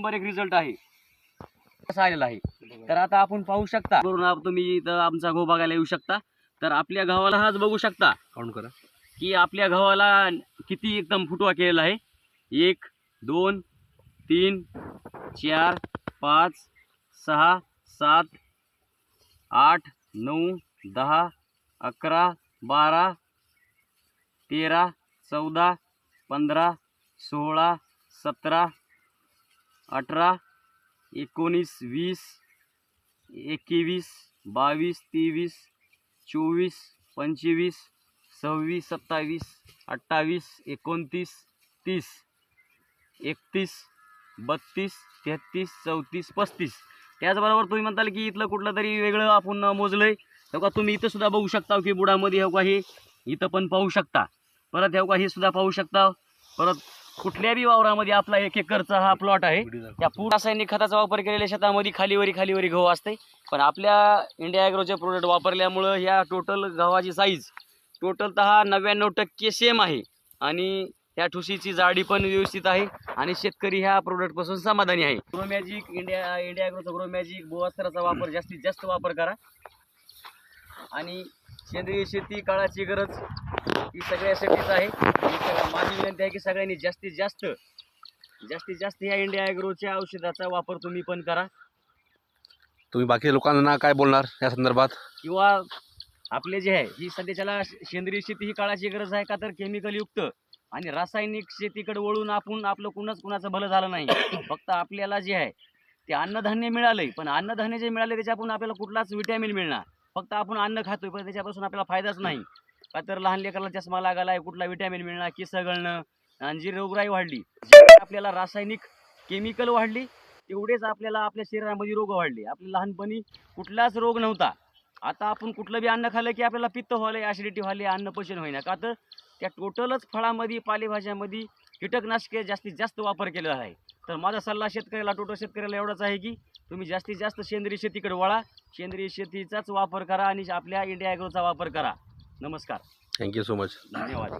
Number एक result आहे. कसा आलेला आहे. तर आता आपण पाहू शकता. करून आप- तुम्ही इथं आमचा गहू बघायला येऊ शकता. तर आपल्या गव्हाला हाच बघू शकता. काउंट करा. की आपल्या गव्हाला किती एकदम फुटवा केलेला आहे. एक दोन तीन चार पाच सहा सात आठ नऊ दहा अकरा बारा तेरा चौदा पंधरा सोळा सतरा अठरा एकोणीस वीस एकवीस बावीस तेवीस चोवीस पंचवीस सव्वीस सत्तावीस अठ्ठावीस एकोणतीस तीस एकतीस बत्तीस तेहतीस चौतीस पस्तीस. त्याचबरोबर तुम्ही म्हणताल की इथलं कुठलं तरी वेगळं आपण मोजलं आहे का तुम्ही इथंसुद्धा बघू शकता की बुडामध्ये हे का हे इथं पण पाहू शकता. परत हो का हे सुद्धा पाहू शकता. परत कुठल्या बी वावरामध्ये आपला एक एकरचा हा प्लॉट आहे त्या पूर्ण रासायनिक खताचा वापर केलेल्या शेतामध्ये खालीवरी खालीवरी गहू असते पण आपल्या इंडिया ॲग्रोचे प्रोडक्ट वापरल्यामुळं ह्या टोटल गव्हाची साईज टोटल तर नव्याण्णव टक्के सेम आहे. आणि ह्या ठुशीची जाडी पण व्यवस्थित आहे आणि शेतकरी ह्या प्रोडक्टपासून समाधानी आहे. ग्रो मॅजिक इंडिया इंडिया ॲग्रोचा ग्रो मॅजिक वापर जास्तीत जास्त वापर करा. आणि सेंद्रिय शेती काळाची गरज ही सगळ्यासाठीच आहे. माझी विनंती आहे की सगळ्यांनी जास्तीत जास्त जास्तीत जास्त ह्या इंडिया ॲग्रोच्या औषधाचा वापर तुम्ही पण करा. तुम्ही बाकी लोकांना काय बोलणार या संदर्भात? किंवा आपले जे आहे ही सध्याच्याला सेंद्रिय शेती ही काळाची गरज आहे का तर केमिकल युक्त आणि रासायनिक शेतीकडे वळून आपण आपलं कुणाच कुणाचं भलं झालं नाही. फक्त आपल्याला जे आहे ते अन्नधान्य मिळालंय. पण अन्नधान्य जे मिळाले त्याच्यापासून आपल्याला कुठलाच विटॅमिन मिळणार. फक्त आपण अन्न खातोय पण त्याच्यापासून आपल्याला फायदाच नाही. का तर लहान लेकराला चष्मा लागायला कुठला विटॅमिन मिळणार केस गळणं आणि जी रोगराई वाढली जेवढी आपल्याला रासायनिक केमिकल वाढली तेवढेच आपल्याला आपल्या शरीरामध्ये रोग वाढले. आपल्या लहानपणी कुठलाच रोग नव्हता. आता आपण कुठलं बी अन्न खाल्लं की आपल्याला पित्त व्हायला ॲसिडिटी व्हायला अन्न पचन होईना. का तर त्या टोटलच फळामध्ये पालेभाज्यामध्ये कीटकनाशके जास्तीत जास्त वापर केलेला आहे. तर माझा सल्ला शेतकऱ्याला टोटल शेतकऱ्याला एवढाच आहे की तुम्ही जास्तीत जास्त सेंद्रिय शेतीकडे वळा. सेंद्रिय शेतीचाच वापर करा आणि आपल्या इंडिया ॲग्रोचा वापर करा. नमस्कार. थँक्यू सो मच धन्यवाद.